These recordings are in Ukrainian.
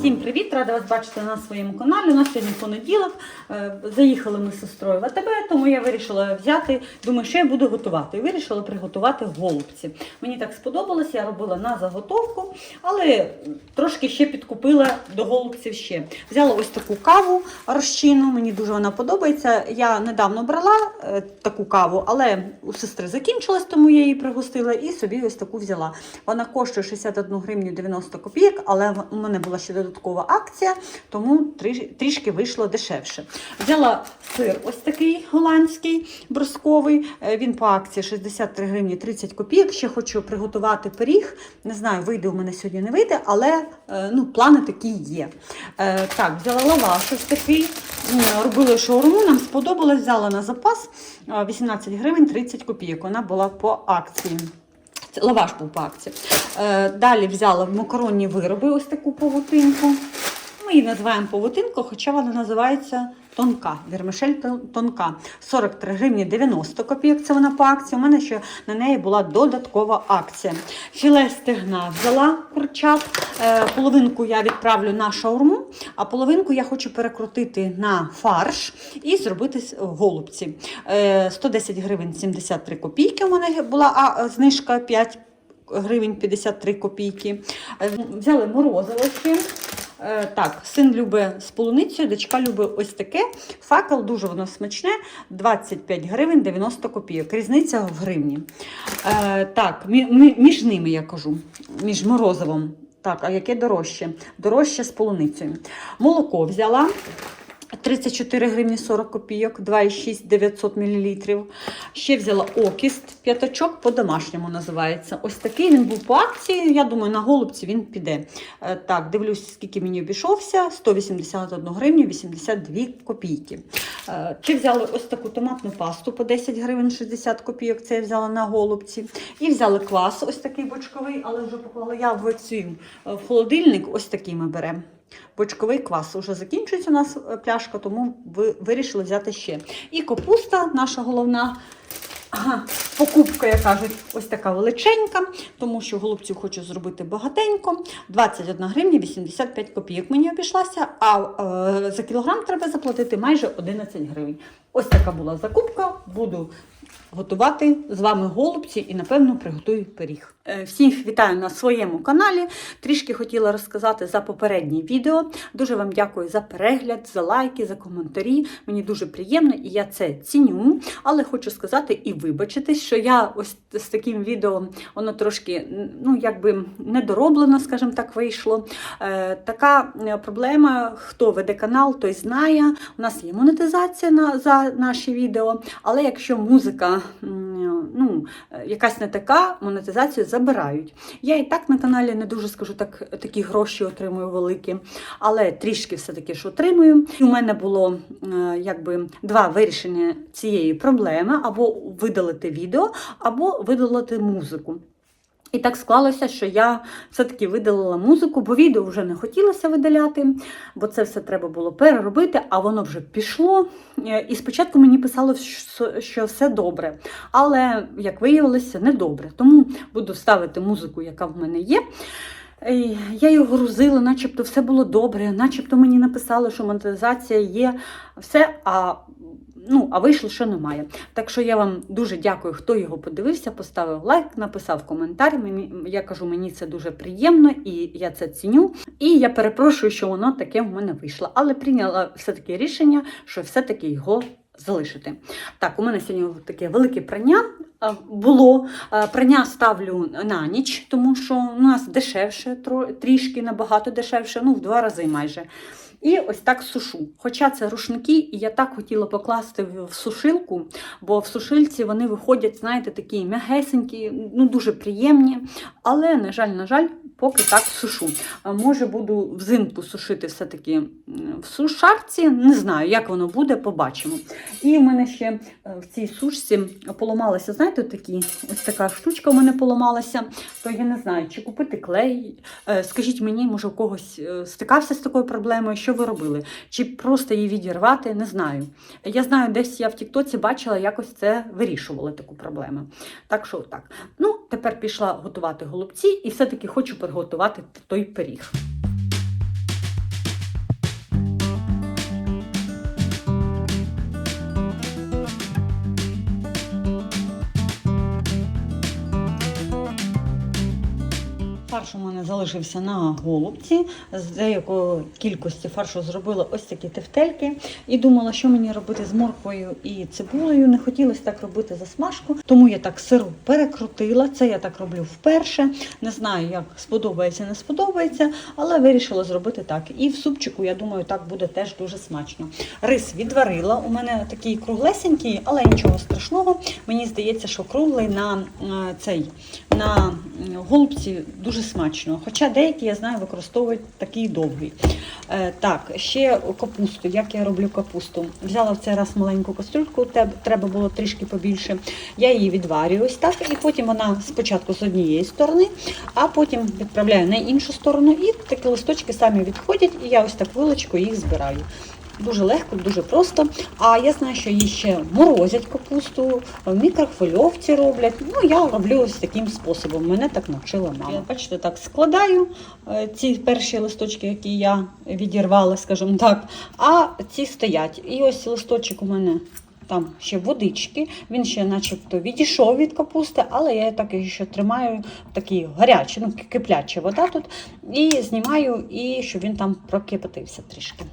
Всім привіт! Рада вас бачити на своєму каналі. У нас сьогодні понеділок. Е, Заїхали ми з сестрою в АТБ, тому я вирішила взяти, думаю, що я буду готувати. І вирішила приготувати голубці. Мені так сподобалось, я робила на заготовку, але трошки ще підкупила до голубців ще. Взяла ось таку каву розчину, мені дуже вона подобається. Я недавно брала е, таку каву, але у сестри закінчилась, тому я її пригостила і собі ось таку взяла. Вона коштує 61 гривню 90 копійок, але у мене була ще додаткова акція, тому трішки вийшло дешевше. Взяла сир ось такий голландський брусковий. е, Він по акції 63 гривні 30 копійок. Ще хочу приготувати пиріг. Не знаю, вийде у мене сьогодні, не вийде, але е, ну, плани такі є. Е, Так, взяла лаваш ось такий. М, Робили шаурму, нам сподобалось, взяла на запас е, 18 гривень 30 копійок. Вона була по акції. Це Лаваш був по акції. Е, Далі взяла макаронні вироби, ось таку павутинку. Ми її називаємо павутинку, хоча вона називається тонка. Вірмишель тон- тонка. 43 гривні 90 копійок. Це вона по акції. У мене ще на неї була додаткова акція. Філе стегна взяла курчат. Е, Половинку я відправлю на шаурму, а половинку я хочу перекрутити на фарш і зробити голубці. Е, 110 гривень 73 копійки. У мене була а, знижка 5 гривень 53 копійки. Е, Взяли морозиво. Е, Так, син любить з полуницею, дочка любить ось таке. Факел дуже воно смачне, 25 гривень 90 копійок. Різниця в гривні. Е, так, мі- мі- між ними я кажу, між морозивом. Так, а яке дорожче? Дорожче з полуницею. Молоко взяла. 34 гривні 40 копійок, 2,6 900 мл. Ще взяла окіст, п'ятачок по-домашньому називається. Ось такий він був по акції. Я думаю, на голубці він піде. Е, Так, дивлюсь, скільки мені обійшовся: 181 гривню 82 копійки. Е, Ще взяли ось таку томатну пасту по 10 гривень 60 копійок. Це я взяла на голубці. І взяли квас, ось такий бочковий, але вже поклала я в цю е, в холодильник. Ось такий ми беремо. Бочковий квас уже закінчується у нас е, пляшка, тому ви вирішили взяти ще. І капуста, наша головна ага, покупка, як кажуть, ось така величенька, тому що голубців хочу зробити багатенько. 21 гривня 85 копійок мені обійшлася, а е, за кілограм треба заплатити майже 11 гривень. Ось така була закупка. Буду готувати з вами голубці і, напевно, приготую пиріг. Е, Всіх вітаю на своєму каналі. Трішки хотіла розказати за попереднє відео. Дуже вам дякую за перегляд, за лайки, за коментарі. Мені дуже приємно і я це ціню. Але хочу сказати і вибачитись, що я ось з таким відео воно трошки ну, якби недороблено, скажімо так, вийшло. Е, така е, проблема, хто веде канал, той знає. У нас є монетизація на, за наші відео, але якщо музика ну, якась не така, монетизацію забирають. Я і так на каналі не дуже скажу так, такі гроші отримую великі, але трішки все-таки ж отримую. І у мене було е, якби два вирішення цієї проблеми: або видалити відео, або видалити музику. І так склалося, що я все-таки видалила музику, бо відео вже не хотілося видаляти, бо це все треба було переробити, а воно вже пішло. Е, І спочатку мені писало, що- все добре, але, як виявилося, не добре. Тому буду ставити музику, яка в мене є. Я його грузила, начебто все було добре, начебто мені написали, що монетизація є, все, а, ну, а вийшло, що немає. Так що я вам дуже дякую, хто його подивився, поставив лайк, написав коментар. Мені, я кажу, мені це дуже приємно і я це ціню. І я перепрошую, що воно таке в мене вийшло. Але прийняла все-таки рішення, що все-таки його залишити. Так, у мене сьогодні таке велике прання було. Прання ставлю на ніч, тому що у нас дешевше, трішки набагато дешевше, ну в два рази майже. І ось так сушу. Хоча це рушники, і я так хотіла покласти в сушилку, бо в сушильці вони виходять, знаєте, такі м'ягесенькі, ну дуже приємні. Але, на жаль, на жаль, поки так сушу. Може, буду взимку сушити все-таки в сушарці. Не знаю, як воно буде, побачимо. І в мене ще е, в цій сушці поламалися, знаєте, такі, ось така штучка в мене поламалася. То я не знаю, чи купити клей. Е, Скажіть мені, може, у когось е, стикався з такою проблемою, що ви робили? Чи просто її відірвати? Не знаю. Я знаю, десь я в Тіктоці бачила, якось це вирішували таку проблему. Так що так. Ну, тепер пішла готувати голубці і все-таки хочу приготувати той пиріг. Залишився на голубці. З деякої кількості фаршу зробила ось такі тефтельки. І думала, що мені робити з морквою і цибулею. Не хотілося так робити засмажку, тому я так сиру перекрутила. Це я так роблю вперше. Не знаю, як сподобається, не сподобається, але вирішила зробити так. І в супчику, я думаю, так буде теж дуже смачно. Рис відварила. У мене такий круглесенький, але нічого страшного. Мені здається, що круглий на е, цей на голубці дуже смачно. Хоча деякі, я знаю, використовують такий довгий. Е, так, ще капусту. Як я роблю капусту? Взяла в цей раз маленьку кастрюльку, треба було трішки побільше. Я її відварюю ось так, і потім вона спочатку з однієї сторони, а потім відправляю на іншу сторону, і такі листочки самі відходять, і я ось так вилочкою їх збираю. Дуже легко, дуже просто. А я знаю, що її ще морозять капусту, в мікрохвильовці роблять. Ну, я роблю ось таким способом. Мене так навчила мама. Бачите, так складаю е, ці перші листочки, які я відірвала, скажімо так, а ці стоять. І ось листочок у мене. Там ще водички, він ще начебто відійшов від капусти, але я так ще тримаю такі гарячі, ну кипляча вода тут. І знімаю, і щоб він там прокипятився трішки.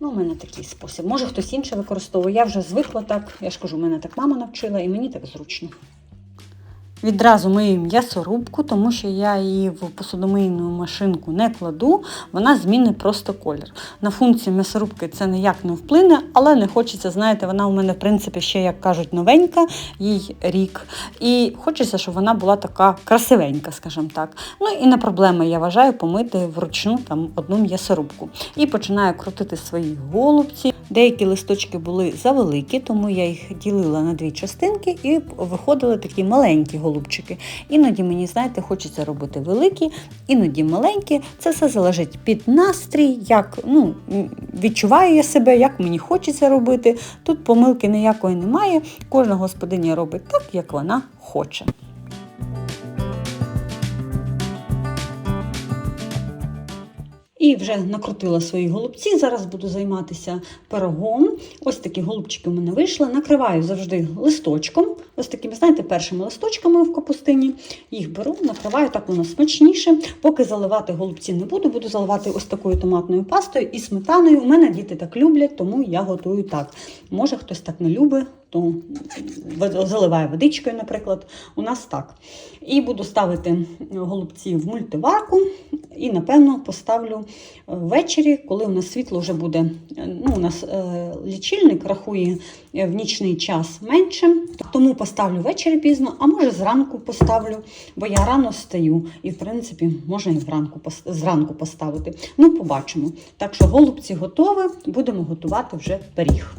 Ну, у мене такий спосіб. Може хтось інший використовує. Я вже звикла так. Я ж кажу, мене так мама навчила, і мені так зручно. Відразу мию м'ясорубку, тому що я її в посудомийну машинку не кладу, вона змінить просто колір. На функцію м'ясорубки це ніяк не вплине, але не хочеться, знаєте, вона у мене, в принципі, ще, як кажуть, новенька, їй рік. І хочеться, щоб вона була така красивенька, скажімо так. Ну і не проблема, я вважаю, помити вручну там одну м'ясорубку. І починаю крутити свої голубці. Деякі листочки були завеликі, тому я їх ділила на дві частинки і виходили такі маленькі голубчики. Іноді мені, знаєте, хочеться робити великі, іноді маленькі. Це все залежить під настрій, як ну, відчуваю я себе, як мені хочеться робити. Тут помилки ніякої немає. Кожна господиня робить так, як вона хоче. І вже накрутила свої голубці. Зараз буду займатися пирогом. Ось такі голубчики у мене вийшли. Накриваю завжди листочком. Ось такими, знаєте, першими листочками в капустині. Їх беру, накриваю, так воно смачніше. Поки заливати голубці не буду, буду заливати ось такою томатною пастою і сметаною. У мене діти так люблять, тому я готую так. Може, хтось так не любить, то заливає водичкою, наприклад. У нас так. І буду ставити голубці в мультиварку. І, напевно, поставлю е, ввечері, коли у нас світло вже буде. е, Ну, у нас е, лічильник рахує в нічний час менше, тому поставлю ввечері пізно, а може зранку поставлю, бо я рано встаю. І, в принципі, можна і вранку, зранку поставити. Ну, побачимо. Так що голубці готові, будемо готувати вже пиріг.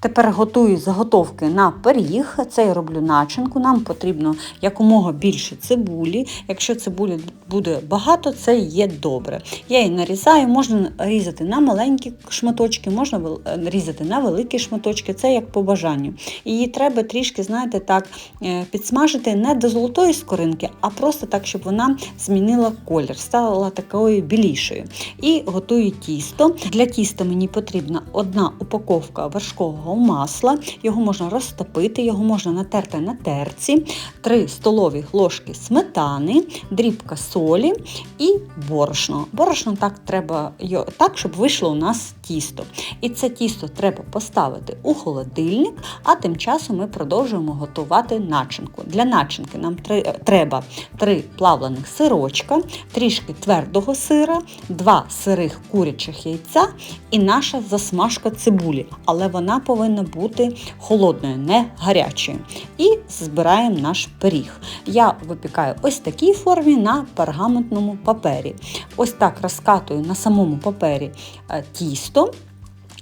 Тепер готую заготовки на пиріг. Це я роблю начинку. Нам потрібно якомога більше цибулі. Якщо цибулі буде багато, це є добре. Я її нарізаю, можна різати на маленькі шматочки, можна е, різати на великі шматочки, це як по бажанню. Її треба трішки, знаєте, так е, підсмажити не до золотої скоринки, а просто так, щоб вона змінила колір, стала такою білішою. І готую тісто. Для тіста мені потрібна одна упаковка вершкового масла. Його можна розтопити, його можна натерти на терці, 3 столові ложки сметани, дрібка солі і борошно. Борошно так треба так, щоб вийшло у нас тісто. І це тісто треба поставити у холодильник, а тим часом ми продовжуємо готувати начинку. Для начинки нам треба 3 плавлених сирочка, трішки твердого сира, 2 сирих курячих яйця і наша засмажка цибулі. Але вона повинна бути холодною, не гарячою. І збираємо наш пиріг. Я випікаю ось такій формі на пергаментному папері. Ось так розкатую на самому папері е, тісто.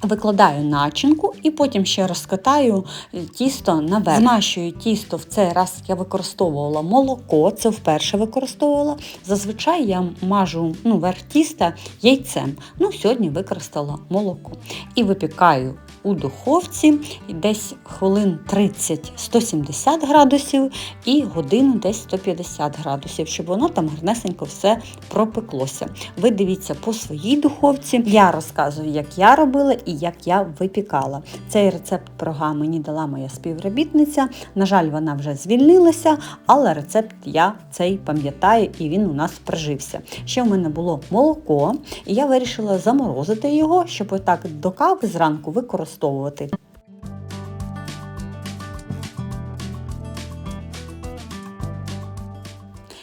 Викладаю начинку і потім ще розкатаю е, тісто наверх. Змащую тісто в цей раз я використовувала молоко, це вперше використовувала. Зазвичай я мажу ну, верх тіста яйцем. Ну, сьогодні використала молоко. І випікаю у духовці десь хвилин 30-170 градусів і годину десь 150 градусів, щоб воно там гарнесенько все пропеклося. Ви дивіться по своїй духовці. Я розказую, як я робила і як я випікала. Цей рецепт пирога мені дала моя співробітниця. На жаль, вона вже звільнилася, але рецепт я цей пам'ятаю і він у нас прижився. Ще в мене було молоко, і я вирішила заморозити його, щоб отак до кави зранку використовувати.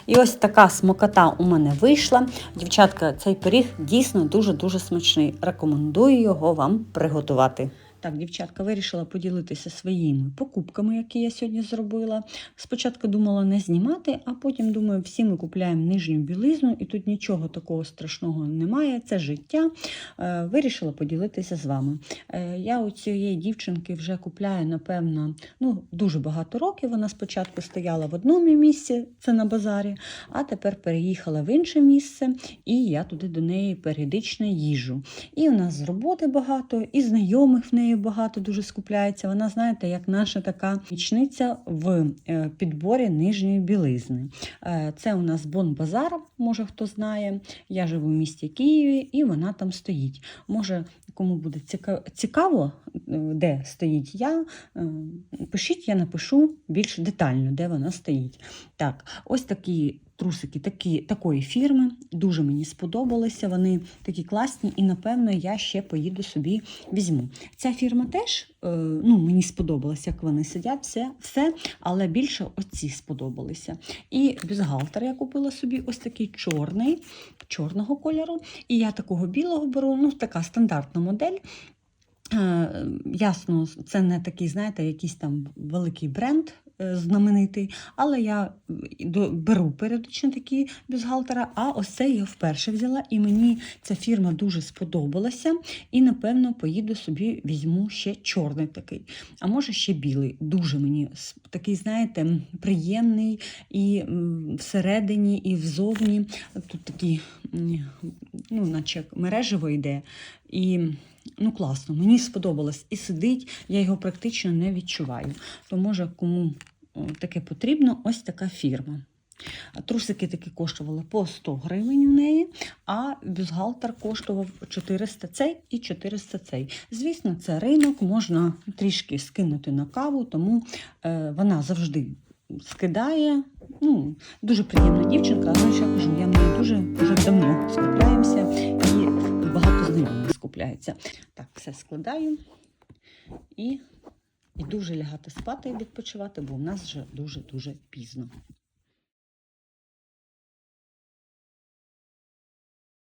І ось така смокота у мене вийшла. Дівчатка, цей пиріг дійсно дуже-дуже смачний. Рекомендую його вам приготувати. Так, дівчатка, вирішила поділитися своїми покупками, які я сьогодні зробила. Спочатку думала не знімати, а потім думаю, всі ми купуємо нижню білизну, і тут нічого такого страшного немає. Це життя. Е, Вирішила поділитися з вами. Е, Я у цієї дівчинки вже купляю, напевно, ну, дуже багато років. Вона спочатку стояла в одному місці, це на базарі, а тепер переїхала в інше місце, і я туди до неї періодично їжу. І у нас з роботи багато, і знайомих в неї багато дуже скупляється. Вона, знаєте, як наша така нічниця в е, підборі нижньої білизни. Е, Це у нас Бон-Базар, може хто знає. Я живу в місті Києві, і вона там стоїть. Може, кому буде цікаво, е, де стоїть я, пишіть, я напишу більш детально, де вона стоїть. Так, ось такі трусики такі, такої фірми. Дуже мені сподобалися. Вони такі класні, і напевно я ще поїду собі візьму. Ця фірма теж е, ну, мені сподобалася, як вони сидять, все, все, але більше оці сподобалися. І бюстгальтер я купила собі ось такий чорний, чорного кольору. І я такого білого беру, ну, така стандартна модель. Е, Ясно, це не такий, знаєте, якийсь там великий бренд знаменитий, але я е, беру періодично такі бюстгальтера, а ось цей я вперше взяла, і мені ця фірма дуже сподобалася. І, напевно, поїду собі, візьму ще чорний такий, а може ще білий. Дуже мені такий, знаєте, приємний і всередині, і взовні. Тут такий, ну, наче мережево йде. І ну класно, мені сподобалось і сидить, я його практично не відчуваю. То може кому таке потрібно, ось така фірма. Трусики такі коштували по 100 гривень у неї, а бюстгальтер коштував 400 цей і 400 цей. Звісно, це ринок, можна трішки скинути на каву, тому е, вона завжди скидає. Ну, дуже приємна дівчинка, але ще кажу, я в неї дуже вже давно скупляємося і знайомих скупляється. Так, все складаю і іду вже лягати спати і відпочивати, бо в нас вже дуже-дуже пізно.